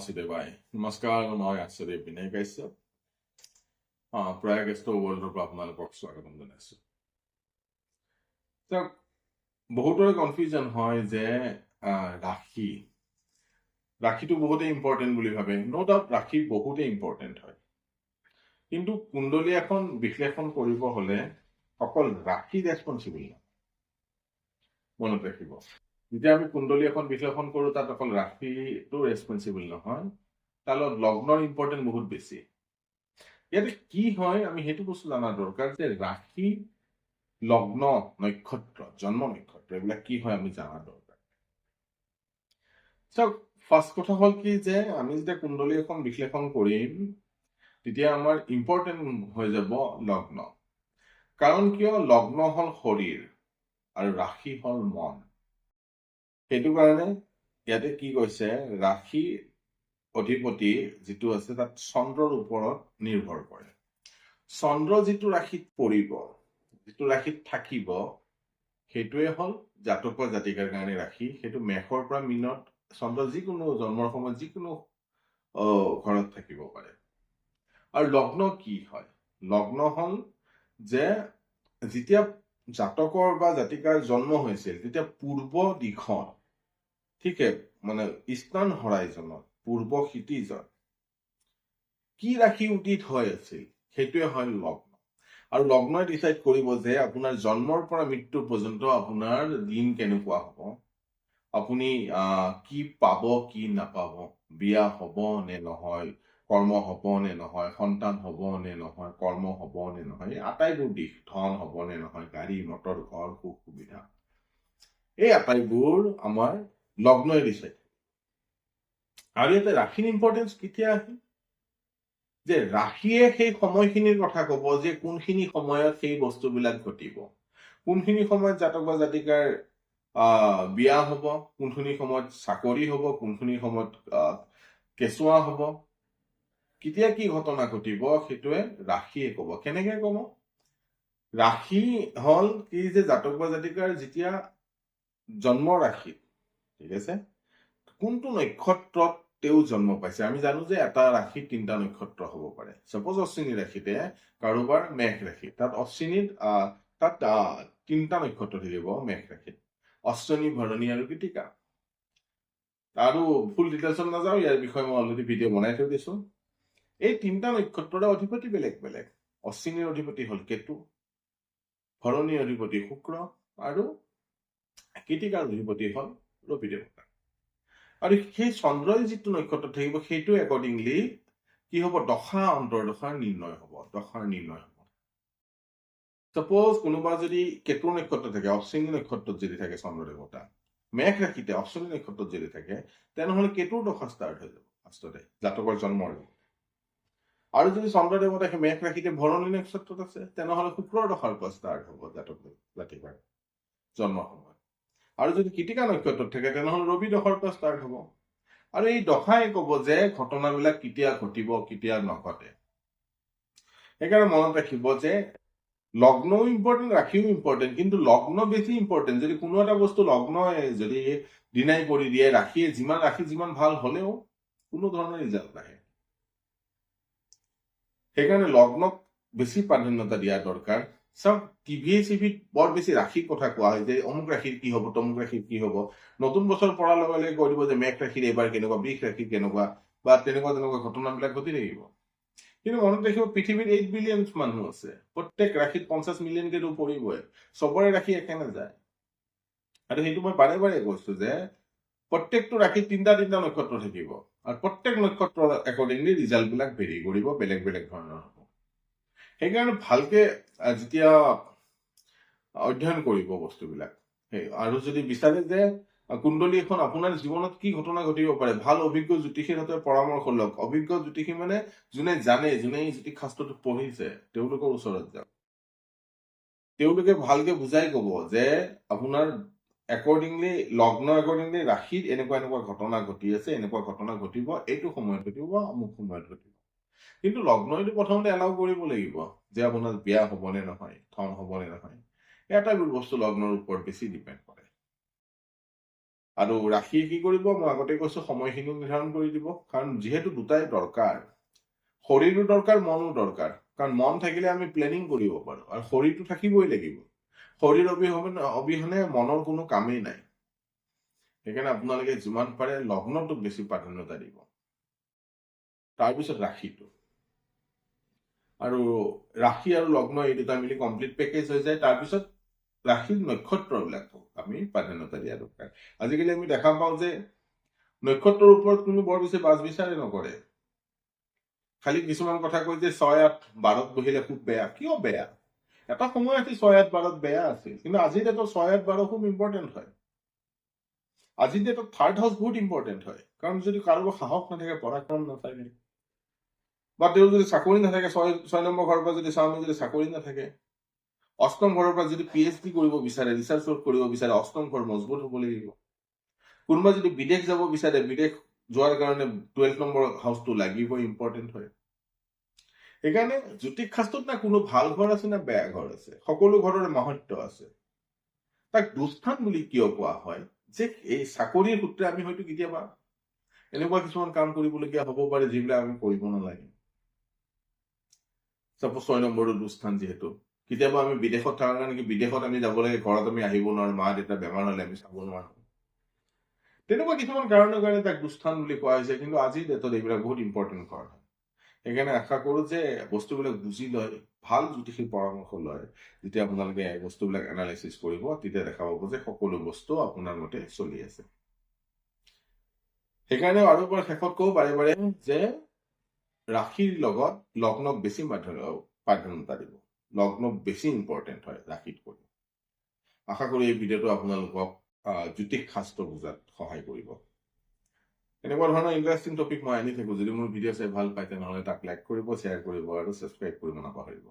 नमस्ते नमस्कार म यहाँ सधैँ विनय कैश्यप प्रायः यस्तो वर्ल्ड ब्लकमा স্বাগতম জনাইছো তা বহুতৰ কনফিউজন হয় যে ৰাখি ৰাখিটো বহুতে ইম্পৰ্টেণ্ট বুলি ভাবে ন ডাউট ৰাখি বহুতে ইম্পৰ্টেণ্ট হয় কিন্তু কুণ্ডলী এখন বিশ্লেষণ কৰিব হ'লে অকল ৰাখি নহয় মনত ৰাখিব যেতিয়া আমি কুণ্ডলী এখন বিশ্লেষণ কৰো তাত অকল ৰাশিটো ৰেচপনচিবল নহয় তাৰ লগত লগ্নৰ ইম্পৰ্টেণ্ট বহুত বেছি। ইয়াতে কি হয় আমি সেইটো বস্তু জনা দৰকাৰ যে ৰাশি লগ্ন নক্ষত্ৰ জন্ম নক্ষত্ৰ এইবিলাক কি হয় আমি জনা দৰকাৰ। চাওক ফাৰ্ষ্ট কথা হ'ল কি যে আমি যেতিয়া কুণ্ডলী এখন বিশ্লেষণ কৰিম তেতিয়া আমাৰ ইম্পৰ্টেণ্ট হৈ যাব লগ্ন। কাৰণ কিয়? লগ্ন হ'ল শৰীৰ আৰু ৰাশি হ'ল মন। সেইটো কাৰণে ইয়াতে কি কৈছে ৰাশি অধিপতি যিটো আছে তাত চন্দ্ৰৰ ওপৰত নিৰ্ভৰ কৰে। চন্দ্ৰ যিটো ৰাশিত পৰিব যিটো ৰাশিত থাকিব সেইটোৱে হ'ল জাতক বা জাতিকাৰ কাৰণে ৰাশি। সেইটো মেষৰ পৰা মীনত চন্দ্ৰ যিকোনো জন্মৰ সময়ত যিকোনো ঘৰত থাকিব পাৰে। আৰু লগ্ন কি হয়? লগ্ন হ'ল যে যেতিয়া জাতকৰ বা জাতিকাৰ জন্ম হৈছিল তেতিয়া পূৰ্ব দিশত ঠিকে মানে ইষ্টাৰ্ণ হৰাইজনত পূৰ্ব ক্ষিতিজত কি ৰাশি উদিত হৈ আছিল সেইটোৱে হয় লগ্ন। আৰু লগ্নই ডিচাইড কৰিব যে আপোনাৰ জন্মৰ পৰা মৃত্যু পৰ্যন্ত আপোনাৰ দিন কেনেকুৱা হ'ব। আপুনি কি পাব কি নাপাব বিয়া হ'ব নে নহয় কৰ্ম হ'ব নে নহয় সন্তান হ'ব নে নহয় কৰ্ম হ'ব নে নহয় আটাইবোৰ দিশ ধন হ'ব নে নহয় গাড়ী মটৰ ঘৰ সুখ সুবিধা এই আটাইবোৰ আমাৰ লগ্নই ডিচাইড আৰু ইয়াতে ৰাশিৰ ইম্পৰ্টেঞ্চ কেতিয়া আহে? যে ৰাশিয়ে সেই সময়খিনিৰ কথা কব যে কোনখিনি সময়ত সেই বস্তুবিলাক ঘটিব। কোনখিনি সময়ত জাতক বা জাতিকাৰ বিয়া হব কোনখিনি সময়ত চাকৰি হব কোনখিনি সময়ত কেঁচুৱা হব। কেতিয়া কি ঘটনা ঘটিব সেইটোৱে ৰাশিয়ে কব। কেনেকে কব? ৰাশি হল কি যে জাতক বা জাতিকাৰ যেতিয়া জন্ম ৰাশি ঠিক আছে? কোনটো নক্ষত্ৰত তেওঁ জন্ম পাইছে? আমি জানো যে এটা ৰাশিত তিনিটা নক্ষত্ৰ হ'ব পাৰে। চাপ'জ অশ্বিনী ৰাশিতে কাৰোবাৰ মেঘ ৰাশি। তাত অশ্বিনীত তাত তিনিটা নক্ষত্ৰ থাকিব মেঘ ৰাশিত। অশ্বিনী ভৰণী আৰু কৃতিকা। আৰু ফুল ডিটেইলছত নাযাওঁ ইয়াৰ বিষয়ে মই অলৰেডি ভিডিঅ' বনাই থৈ দিছো। এই তিনিটা নক্ষত্ৰৰে অধিপতি বেলেগ বেলেগ। অশ্বিনীৰ অধিপতি হ'ল কেতু ভৰণীৰ অধিপতি শুক্ৰ আৰু কৃতিকাৰ অধিপতি হ'ল ৰবি দেৱতা। আৰু সেই চন্দ্ৰই যিটো নক্ষত্ৰ থাকিব সেইটো একৰ্ডিংলি কি হ'ব? দশা অন্তৰ্দশাৰ নিৰ্ণয় হ'ব দশাৰ নিৰ্ণয় হ'ব। চাপ'জ কোনোবা যদি কেতুৰ নক্ষত্ৰ থাকে অশ্বিনী নক্ষত্ৰত যদি থাকে চন্দ্ৰ দেৱতা মেঘ ৰাশিতে অশ্বিনী নক্ষত্ৰত যদি থাকে তেনেহ'লে কেতুৰ দশা ষ্টাৰ্ট হৈ যাব ফাৰ্ষ্টতে জাতকৰ জন্মৰ আৰু যদি চন্দ্ৰ দেৱতা সেই মেঘ ৰাশিতে ভৰণী নক্ষত্ৰত আছে তেনেহ'লে শুক্ৰৰ দশাৰ পৰা ষ্টাৰ্ট হ'ব জাতক জাতিকাৰ জন্মৰ সময়ত। আৰু যদি কৃতিকা নক্ষত্ৰত থাকে, তেনেহ'লে ৰবি দশাৰ পৰা ষ্টাৰ্ট হ'ব। আৰু এই দশাই ক'ব যে ঘটনাবিলাক কেতিয়া ঘটিব, কেতিয়া নঘটে। সেইকাৰণে মনত ৰাখিব যে লগ্নও ইম্পৰ্টেণ্ট ৰাশিও ইম্পৰ্টেণ্ট কিন্তু লগ্ন বেছি ইম্পৰ্টেণ্ট যদি কোনো এটা বস্তু লগ্নই, যদি ডিনাই কৰি দিয়ে, ৰাশিয়ে যিমান, ৰাশি যিমান ভালো হলেও কোনো ধৰণৰ ৰিজাল্ট নাহে। সেইকাৰণে লগ্নক বেছি প্ৰাধান্যতা দিয়া দৰকাৰ। চাওক টিভিয়ে চিভিত বৰ বেছি ৰাশিৰ কথা কোৱা হয় যে অমুক ৰাশিৰ কি হ'ব তমুক ৰাশিৰ কি হ'ব। নতুন বছৰ পৰাৰ লগে লগে কৈ দিব যে মেঘ ৰাশিৰ এইবাৰ কেনেকুৱা বৃষ ৰাশিৰ কেনেকুৱা বা তেনেকুৱা তেনেকুৱা ঘটনাবিলাক ঘটি থাকিব। কিন্তু মনত ৰাখিব পৃথিৱীত এইট বিলিয়ন মানুহ আছে। প্ৰত্যেক ৰাশিত পঞ্চাছ মিলিয়নকেতো পৰিবই। চবৰে ৰাশি একে নাযায়। আৰু সেইটো মই বাৰে বাৰে কৈছো যে প্ৰত্যেকটো ৰাশিত তিনিটা তিনিটা নক্ষত্ৰ থাকিব। আৰু প্ৰত্যেক নক্ষত্ৰৰ একৰ্ডিংলি ৰিজাল্টবিলাক ভেৰি কৰিব বেলেগ বেলেগ ধৰণৰ হ'ব। সেইকাৰণে ভালকে যেতিয়া অধ্যয়ন কৰিব বস্তুবিলাক। সেই আৰু যদি বিচাৰে যে কুণ্ডলী এখন আপোনাৰ জীৱনত কি ঘটনা ঘটিব পাৰে ভাল অভিজ্ঞ জ্যোতিষীৰ হাতে পৰামৰ্শ লওক। অভিজ্ঞ জ্যোতিষী মানে যোনে জানে যোনে এই জ্যোতিষ শাস্ত্ৰটো পঢ়িছে তেওঁলোকৰ ওচৰত যাওক। তেওঁলোকে ভালকে বুজাই কব যে আপোনাৰ একৰ্ডিংলি লগ্ন একৰ্ডিংলি ৰাশিত এনেকুৱা এনেকুৱা ঘটনা ঘটি আছে এনেকুৱা ঘটনা ঘটিব এইটো সময়ত ঘটিব বা অমুক সময়ত ঘটিব। কিন্তু লগ্নইটো প্ৰথমতে এলাউ কৰিব লাগিব যে আপোনাৰ বিয়া হ'ব নে নহয় ধন হ'ব নে নহয়। আটাইবোৰ বস্তু লগ্নৰ ওপৰত বেছি ডিপেণ্ড কৰে। আৰু ৰাশিয়ে কি কৰিব? মই আগতে কৈছো সময়খিনি নিৰ্ধাৰণ কৰি দিব। কাৰণ যিহেতু দুটাই দৰকাৰ শৰীৰো দৰকাৰ মনো দৰকাৰ। কাৰণ মন থাকিলে আমি প্লেনিং কৰিব পাৰো আৰু শৰীৰটো থাকিবই লাগিব। শৰীৰ অবিহনে অবিহনে মনৰ কোনো কামেই নাই। সেইকাৰণে আপোনালোকে যিমান পাৰে লগ্নটোক বেছি প্ৰাধান্যতা দিব। তাৰপিছত ৰাশিটো। আৰু ৰাশি আৰু লগ্ন এই দুটা মিলি কমপ্লিট পেকেজ হৈ যায়। তাৰপিছত ৰাশিৰ নক্ষত্ৰবিলাকক আমি প্ৰাধান্যতা দিয়া দৰকাৰ। আজিকালি আমি দেখা পাওঁ যে নক্ষত্ৰৰ ওপৰত কোনো বৰ বেছি বাছ বিচাৰে নকৰে। খালি কিছুমান কথা কৈ যে ছয় আঠ বাৰত বহিলে খুব বেয়া। কিয় বেয়া? এটা সময় আছিল ছয় আঠ বাৰত বেয়া আছিল কিন্তু আজিৰ ডেটত ছয় আঠ বাৰ খুব ইম্পৰ্টেণ্ট হয়। আজিৰ ডেটত থাৰ্ড হাউচ বহুত ইম্পৰ্টেণ্ট হয় কাৰণ যদি কাৰোবাৰ সাহস নাথাকে পঢ়াশুনা নাথাকে বা তেওঁৰ যদি চাকৰি নাথাকে ছয় ছয় নম্বৰ ঘৰৰ পৰা যদি চাওঁ যদি চাকৰি নাথাকে অষ্টম ঘৰৰ পৰা যদি পি এইচ ডি কৰিব বিচাৰে ৰিচাৰ্চ ৱৰ্ক কৰিব বিচাৰে অষ্টম ঘৰ মজবুত হ'ব লাগিব। কোনোবা যদি বিদেশ যাব বিচাৰে বিদেশ যোৱাৰ কাৰণে টুৱেলভ নম্বৰ হাউচটো লাগিবই ইম্পৰ্টেণ্ট হয়। সেইকাৰণে জ্যোতিষ শাস্ত্ৰত না কোনো ভাল ঘৰ আছে না বেয়া ঘৰ আছে? সকলো ঘৰৰে মাহাত্য আছে। তাক দুস্থান বুলি কিয় কোৱা হয়? যে এই চাকৰিৰ সূত্ৰে আমি হয়তো কেতিয়াবা এনেকুৱা কিছুমান কাম কৰিবলগীয়া হ'ব পাৰে যিবিলাক আমি কৰিব নালাগে। চাপ'জ ছয় নম্বৰটো দুস্থান যিহেতু। কেতিয়াবা আমি বিদেশত থকাৰ কাৰণে কি বিদেশত আমি যাব লাগে ঘৰত আমি আহিব নোৱাৰো মা দেউতা বেমাৰ হলে আমি চাব নোৱাৰো। তেনেকুৱা কিছুমান কাৰণৰ কাৰণে তাক দুস্থান বুলি কোৱা হৈছে কিন্তু আজিৰ ডেটত এইবিলাক বহুত ইম্পৰ্টেণ্ট ঘৰ হয় সেইকাৰণে আশা কৰো যে বস্তুবিলাক বুজি লয় ভাল জ্যোতিষীৰ পৰামৰ্শ লয় যেতিয়া আপোনালোকে বস্তুবিলাক এনালাইচিছ কৰিব তেতিয়া দেখা পাব যে সকলো বস্তু আপোনাৰ মতে চলি আছে। সেইকাৰণে আৰু এবাৰ শেষত কওঁ বাৰে বাৰে যে ৰাশিৰ লগত লগ্নক বেছি প্ৰাধান্যতা দিব। লগ্ন বেছি ইম্পৰ্টেণ্ট হয় ৰাশিত কৰি আশা কৰো এই ভিডিঅ'টো আপোনালোকক জ্যোতিষ শাস্ত্ৰ বুজাত সহায় কৰিব। এনেকুৱা ধৰণৰ ইণ্টাৰেষ্টিং টপিক মই আনি থাকো। যদি মোৰ ভিডিঅ' চাই ভাল পায় তেনেহ'লে তাক লাইক কৰিব শ্বেয়াৰ কৰিব আৰু ছাবস্ক্ৰাইব কৰিব নাপাহৰিব।